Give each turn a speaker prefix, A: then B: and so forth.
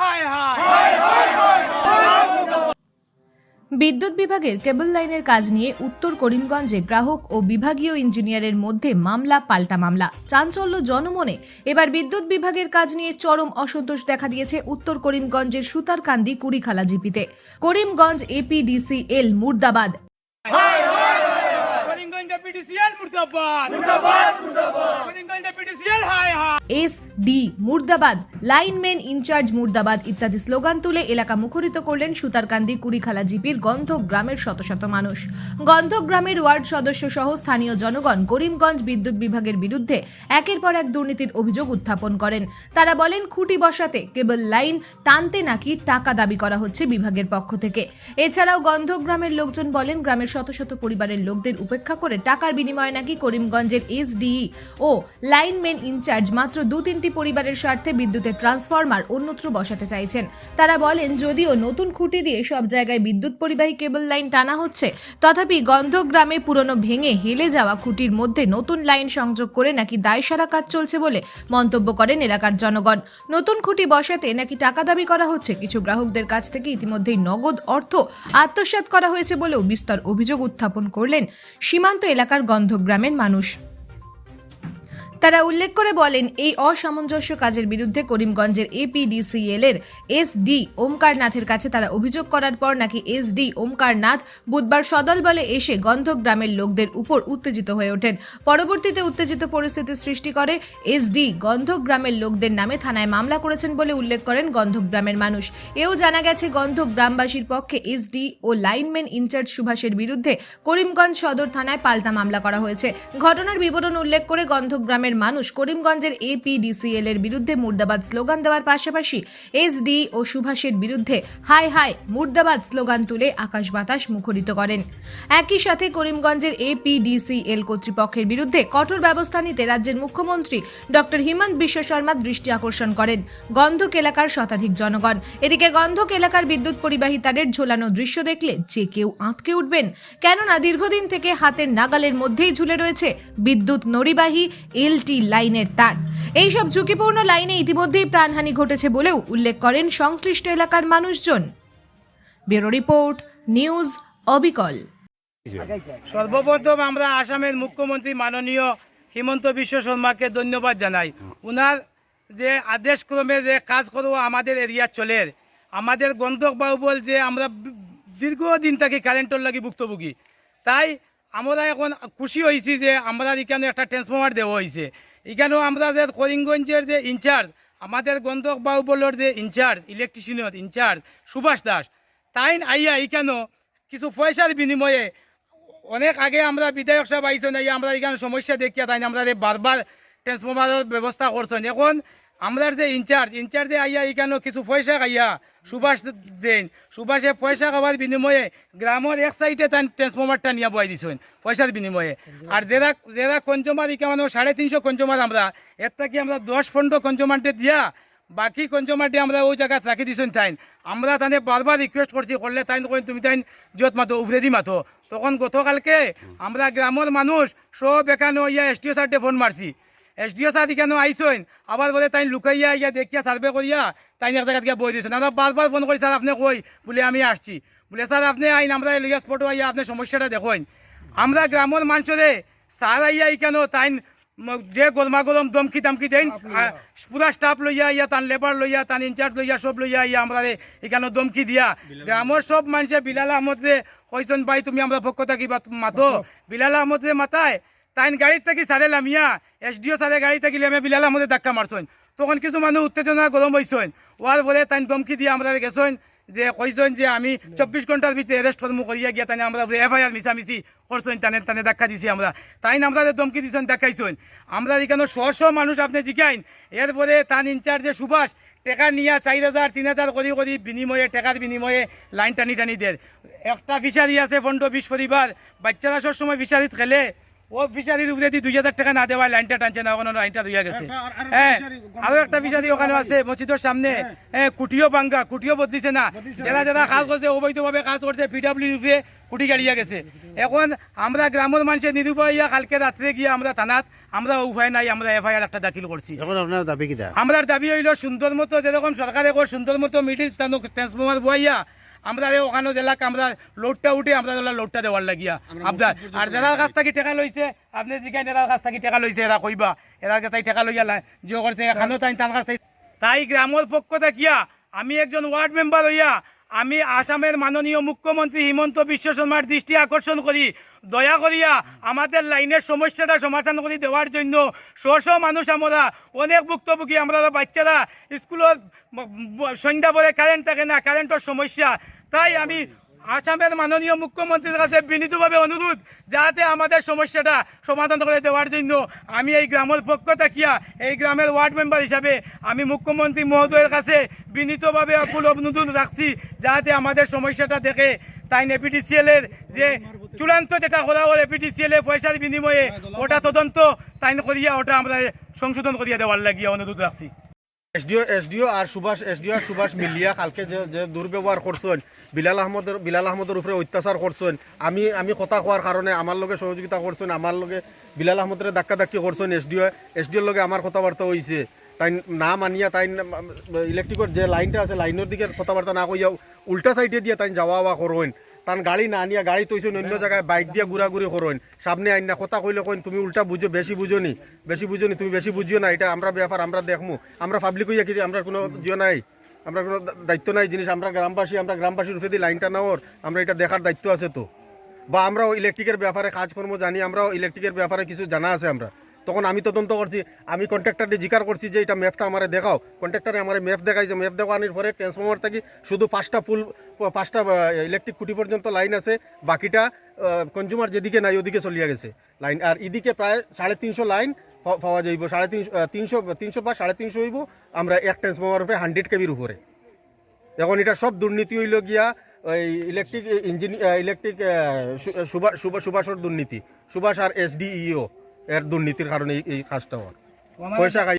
A: হায় হায়।
B: বিদ্যুৎ বিভাগের কেবল লাইনের কাজ নিয়ে উত্তর করিমগঞ্জে গ্রাহক ও বিভাগীয় ইঞ্জিনিয়ারের মধ্যে মামলা পাল্টা মামলা। চাঞ্চল্য জনমনে এবার বিদ্যুৎ বিভাগের কাজ নিয়ে চরম অসন্তোষ দেখা দিয়েছে উত্তর করিমগঞ্জের সুতারকান্দি কুড়িখালা জিপিতে। করিমগঞ্জ এপিডিসিএল মুর্দাবাদ। এস ডি, মুর্দাবাদ লাইনম্যান ইনচার্জ মুর্দাবাদ ইত্যাদি স্লোগান তুলে এলাকা মুখরিত করলেন সুতারকান্দি, কুড়িখালা জিপির গন্ধক গ্রামের শত শত মানুষ। গন্ধক গ্রামের ওয়ার্ড সদস্য সহ স্থানীয় জনগণ করিমগঞ্জ বিদ্যুৎ বিভাগের বিরুদ্ধে একের পর এক দুর্নীতির অভিযোগ উত্থাপন করেন। তারা বলেন, খুঁটি বসাতে কেবল লাইন টানতে নাকি টাকা দাবি করা হচ্ছে বিভাগের পক্ষ থেকে। এছাড়াও গন্ধক গ্রামের লোকজন বলেন, গ্রামের শত শত পরিবারের লোকদের উপেক্ষা করে টাকার বিনিময়ে নাকি করিমগঞ্জের এসডিই ও লাইনম্যান ইনচার্জ মাত্র দু তিনটি পরিবারের স্বার্থে বিদ্যুতের ট্রান্সফরমার অন্যত্র বসাতে চাইছেন। তারা বলেন, যদিও নতুন খুঁটি দিয়ে সব জায়গায় বিদ্যুৎ পরিবাহী কেবল লাইন টানা হচ্ছে, তথাপি গন্ধক গ্রামে পুরনো ভেঙে হেলে যাওয়া খুঁটির মধ্যে নতুন লাইন সংযোগ করে নাকি দায়সারা কাজ চলছে বলে মন্তব্য করেন এলাকার জনগণ। নতুন খুঁটি বসাতে নাকি টাকা দাবি করা হচ্ছে? কিছু গ্রাহকদের কাছ থেকে ইতিমধ্যেই নগদ অর্থ আত্মসাৎ করা হয়েছে বলেও বিস্তর অভিযোগ উত্থাপন করলেন সীমান্ত এলাকার গন্ধক গ্রামের মানুষ। তারা উল্লেখ করে বলেন, এই অসামঞ্জস্য কাজের বিরুদ্ধে করিমগঞ্জের এপিডিসিএল এর এসডি ওমকার নাথের কাছে তারা অভিযোগ করার পর নাকি এসডি ওমকার নাথ বুধবার সদল বলে এসে গন্ধক গ্রামের লোকদের উপর উত্তেজিত হয়ে ওঠেন। পরবর্তীতে উত্তেজিত পরিস্থিতি সৃষ্টি করে এসডি গন্ধক গ্রামের লোকদের নামে থানায় মামলা করেছেন বলে উল্লেখ করেন গন্ধক গ্রামের মানুষ। এও জানা গেছে, গন্ধক গ্রামবাসীর পক্ষে এসডি ও লাইনম্যান ইনচার্জ সুভাষের বিরুদ্ধে করিমগঞ্জ সদর থানায় পাল্টা মামলা করা হয়েছে। ঘটনার বিবরণ উল্লেখ করে গন্ধক গ্রামের মানুষ করিমগঞ্জের এপিডিসিএল এর বিরুদ্ধে মুর্দাবাদ স্লোগান দেওয়ার পাশাপাশি এসডি ও সুভাষের বিরুদ্ধে হাই হাই মুর্দাবাদ স্লোগান তুলে আকাশ বাতাস মুখরিত করেন। একই সাথে করিমগঞ্জের এপিডিসিএল কর্তৃপক্ষের বিরুদ্ধে কঠোর ব্যবস্থা নিতে রাজ্যের মুখ্যমন্ত্রী ডক্টর হিমন্ত বিশ্ব শর্মা দৃষ্টি আকর্ষণ করেন। গন্ধক এলাকার শতাধিক জনগণ। এদিকে গন্ধক এলাকার বিদ্যুৎ পরিবাহী তারের ঝোলানো দৃশ্য দেখলে যে কেউ আঁতকে উঠবেন। কেননা দীর্ঘদিন থেকে হাতের নাগালের মধ্যেই ঝুলে রয়েছে বিদ্যুৎ নড়িবাহী এলটি লাইনের তার। এইসব ঝুঁকিপূর্ণ লাইনে ইতিমধ্যেই প্রাণহানি ঘটেছে বলেও উল্লেখ করেন সংশ্লিষ্ট এলাকার মানুষজন। ব্যুরো রিপোর্ট, নিউজ, অবিকল।
A: সর্বপ্রথম আমরা আসামের মুখ্যমন্ত্রী মাননীয় হিমন্ত বিশ্ব শর্মাকে ধন্যবাদ জানাই। উনার যে আদেশ ক্রমে যে কাজ করব আমাদের এরিয়া চলে আমাদের গন্ধক বাহুবল যে আমরা দীর্ঘদিন থাকি কারেন্টর লাগি ভুক্তভোগী। তাই আমরা এখন খুশি হয়েছি যে আমরা এখানে একটা ট্রান্সফর্মার দেওয়া হয়েছে এখানেও আমরা যে করিমগঞ্জের যে ইনচার্জ আমাদের গন্ধক বাহুবলের যে ইনচার্জ ইলেকট্রিশিয়নের ইনচার্জ সুভাষ দাস, তাই আইয়া এখানেও কিছু পয়সার বিনিময়ে অনেক আগে আমরা বিধায়ক সাহেব আইসেন আমরা এখানে সমস্যা দেখিয়া তাই আমরা বারবার ট্রান্সফর্মারের ব্যবস্থা করছেন। এখন আমরা যে ইনচার্জ ইনচার্জে আইয়া এখানে কিছু পয়সা খাইয়া? সুভাষ দেন, সুভাষে পয়সা খাওয়ার বিনিময়ে গ্রামের এক সাইডে তাই ট্রান্সফর্মারটা নিয়ে বয় দিছেন, পয়সার বিনিময়ে। আর যারা যারা কনজুমার এখানে সাড়ে তিনশো কনজুমার আমরা, এর থেকে আমরা দশ, পনেরো কনজুমারটে দিয়া বাকি কনজুমারটি আমরা ওই জায়গায় রাখি দিছেন তাইন। আমরা তানে বারবার রিকোয়েস্ট করছি, করলে কই তুমি তাইন যত মাতো উভরে দি মাতো। তখন গতকালকে আমরা গ্রামের মানুষ সব এখানে ইয়া এস স্যারটে ফোন মারছি। এস ডিও স্যার এখানে আইসেন আবার বলে তাই লুকাইয়া ইয়া দেখিয়া সার্ভে করিয়া তাই এক জায়গা থেকে বই দিয়েছেন আমরা বারবার ফোন করি স্যার আপনি কই বলে আমি আসছি। বলে স্যার আপনি আইন আমরা লইয়া স্পটও আইয়া আপনি সমস্যাটা দেখেন আমরা গ্রামের মানুষরে স্যার আইয়া এখানে তাই যে গরমা গরম দমকি দামকি দেন পুরা স্টাফ লইয়া ইয়া তান লেবার লইয়া তান ইনচার্জ লইয়া সব লইয়া ইয়া আমরা এখানে দমকি দিয়া। গ্রামের সব মানুষে বিলাল আহমদ রে কইছেন ভাই তুমি আমরা পক্ষ থাকি মাতো। বিলাল আহমদ রে মাতায় তাইন গাড়ির থাকি সারে লামিয়া এস ডিও সারে গাড়ি থাকি লামিয়া বিলাল আহমদে ধাক্কা মারছেন তখন কিছু মানুষ উত্তেজনা গরম হয়েছেন ওয়ার বলে তাইন দমকি দিয়ে আমরা গেছেন যে কইছেন যে, আমি চব্বিশ ঘণ্টার ভিতরে অ্যারেস্ট করব করিয়া গিয়া তাই আমরা এফআইআর মিশামিশি করছেন তানে তানে ধাক্কা দিছি আমরা তাই আমরা দমকি দিছেন দেখাইছেন আমরা এখানে শ শ মানুষ আপনি জিজ্ঞাইন এরপরে তান ইনচার্জে সুভাষ টেকা নিয়া চার হাজার তিন হাজার করি করি বিনিময়ে টেকার বিনিময়ে লাইন টানি টানি দেয়। একটা ফিশারি আছে পনেরো বিশ পরিবার বাচ্চারা সব সময় ফিশারিত খেলে। ও ফিশারির উপরে দিয়ে দুই হাজার টাকা না দেওয়ায় লাইনটা টানছে না ওখানে লাইনটা দুইয়া গেছে। হ্যাঁ আরও একটা ফিশারি ওখানে আছে মসজিদের সামনে। হ্যাঁ। কুটিও ভাঙ্গা কুটিও বদলিছে না। যারা যারা কাজ করছে অবৈধভাবে কাজ করছে পিডাব্লিউ উপরে কুটি গাড়িয়া গেছে। এখন আমরা গ্রামের মানুষের নিরুপায় কালকে রাত্রে গিয়ে আমরা থানাত আমরা উপায় নাই আমরা এফআইআর একটা দাখিল করছি।
C: এখন আপনার দাবি কিটা
A: আমরা দাবি হইল সুন্দর মতো যেরকম সরকারে কর সুন্দর মতো মিডিল স্থান ট্রান্সফর্মার বইয়া আমরা ওখানে জেলাক আমরা লোডটা উঠে আমরা লোডটা দেওয়ার লাগিয়া। আপনার আর যারা কাছ থেকে টাকা লইছে আপনি জিগাইন এরার কাছ থেকে টাকা লইছে এরা কইবা। এরার কাছে টাকা লইয়া লাই যে করছে এখানেও তাই তার কাছ থেকে তাই গ্রামের পক্ষ থাকিয়া আমি একজন ওয়ার্ড মেম্বার হইয়া আমি আসামের মাননীয় মুখ্যমন্ত্রী হিমন্ত বিশ্ব শর্মার দৃষ্টি আকর্ষণ করি। দয়া করিয়া আমাদের লাইনের সমস্যাটা সমাধান করে দেওয়ার জন্য। শ শ মানুষ আমরা অনেক ভুক্তভোগী আমরা বাচ্চারা ব- সন্ধ্যা পরে কারেন্ট থাকে না কারেন্টের সমস্যা। তাই আমি আসামের মাননীয় মুখ্যমন্ত্রীর কাছে বিনীতভাবে অনুরোধ যাতে আমাদের সমস্যাটা সমাধান করে দেওয়ার জন্য আমি এই গ্রামের পক্ষ থাকিয়া এই গ্রামের ওয়ার্ড মেম্বার হিসাবে আমি মুখ্যমন্ত্রী মহোদয়ের কাছে বিনীতভাবে আকুল অনুরোধ রাখছি যাতে আমাদের সমস্যাটা দেখে। তাই এপিডিসিএল এর যে চূড়ান্ত যেটা করা হল এপিডিসিএল পয়সার বিনিময়ে ওটা তদন্ত তাই করিয়া ওটা আমরা সংশোধন করিয়া দেওয়ার লাগিয়া অনুরোধ রাখছি।
C: এসডিও এসডিও আর সুভাষ, এসডিও আর সুভাষ মিলিয়া কালকে যে যে দুর্ব্যবহার করছেন, বিলাল আহমদের বিলাল আহমদের উপরে অত্যাচার করছেন, আমি আমি কথা কোয়ার কারণে আমার লগে সহযোগিতা করছেন আমার লগে বিলাল আহমদের ধাক্কা ধাক্কি করছেন এসডিও এসডিওর লগে আমার কথাবার্তা হয়েছে তাই না মানিয়া, তাই ইলেকট্রিকের যে লাইনটা আছে লাইনের দিকে কথাবার্তা না কইয়া উল্টা সাইডে দিয়ে তাই যাওয়া আওয়া করবেন তান গাড়ি না আনিয়া গাড়ি তৈছেন অন্য জায়গায় বাইক দিয়ে ঘুরাঘুরি করবেন সামনে আইন না কথা কইলে কইন তুমি উল্টা বুঝো বেশি বুঝো নি বেশি বুঝো নি তুমি বেশি বুঝিও না এটা আমরা ব্যাপার আমরা দেখমু। আমরা পাবলিক হইয়া কি আমরা কোনো জিও নাই আমরা কোনো দায়িত্ব নাই জিনিস আমরা গ্রামবাসী আমরা গ্রামবাসীর উপরে দিয়ে লাইনটা নেওয়ার আমরা এটা দেখার দায়িত্ব আছে তো। বা আমরাও ইলেকট্রিকের ব্যাপারে কাজকর্ম জানি আমরাও ইলেকট্রিকের ব্যাপারে কিছু জানা আছে আমরা। তখন আমি তদন্ত করছি, আমি কন্ট্রাক্টরকে জিকার করছি যে এটা ম্যাপটা আমার দেখাও। কন্ট্রাক্টারে আমার ম্যাপ দেখাইছে ম্যাপ দেখানোর পরে ট্রান্সফর্মার থেকে শুধু পাঁচটা ফুল পাঁচটা ইলেকট্রিক খুঁটি পর্যন্ত লাইন আছে, বাকিটা কনজিউমার যেদিকে নাই ওদিকে চলিয়া গেছে। লাইন আর এদিকে প্রায় সাড়ে তিনশো লাইন পাওয়া যাইব, সাড়ে তিনশো তিনশো তিনশো বা সাড়ে তিনশো হইব আমরা এক ট্রান্সফর্মার উপরে হান্ড্রেড কেবির উপরে। এখন এটা সব দুর্নীতি হইল গিয়া ওই ইলেকট্রিক ইঞ্জিনিয়ার ইলেকট্রিক সুভাষ সুভাষের দুর্নীতি, সুভাষ আর এসডিইও এর দুর্নীতির কারণে এই- কাজটা হওয়ার পয়সা খাই